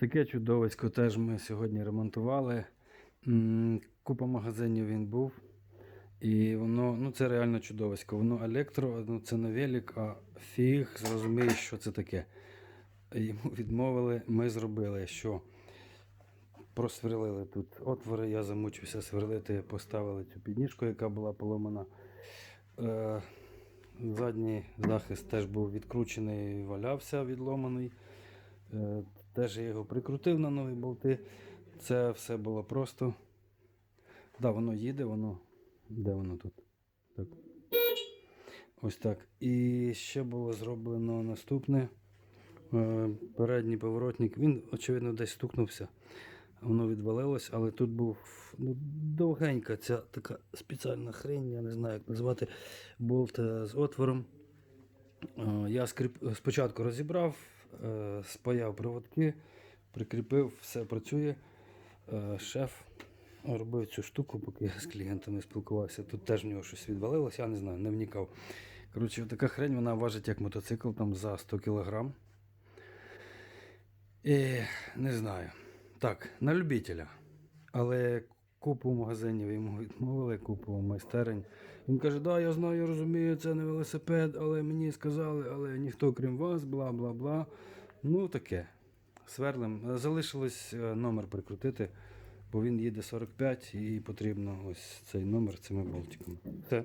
таке чудовисько теж ми сьогодні ремонтували. Купа магазинів він був. І воно, ну це реально чудовисько. Воно електро, ну це не а фіг зрозуміє, що це таке. Йому відмовили, ми зробили, що просверлили тут отвори, я замучився сверлити, поставили цю підніжку, яка була поломана. Е, задній захист теж був відкручений, валявся, відломаний. Е, теж я його прикрутив на нові болти. Це все було просто. Да, воно їде, воно. Де воно тут? Так. Ось так. І ще було зроблено наступне. Е, Передній поворотник. Він, очевидно, десь стукнувся. Воно відвалилось, але тут був ну, довгенька ця така спеціальна хрень, я не знаю, як назвати болт е, з отвором. Е, Я скріп... спочатку розібрав, спаяв проводки, прикріпив, все працює. Е, Шеф робив цю штуку, поки я з клієнтами спілкувався. Тут теж в нього щось відвалилося, я не знаю, не вникав. Коротше, така хрень вона важить як мотоцикл там за 100 кг. І не знаю. Так, на любителя. Але купу магазинів йому відмовили, купу майстерень. Він каже, да, я знаю, я розумію, це не велосипед, але мені сказали, але ніхто крім вас, бла бла бла. Ну таке. Сверлим. Залишилось е, номер прикрутити, бо він їде 45 і потрібно ось цей номер цими болтиками. Все.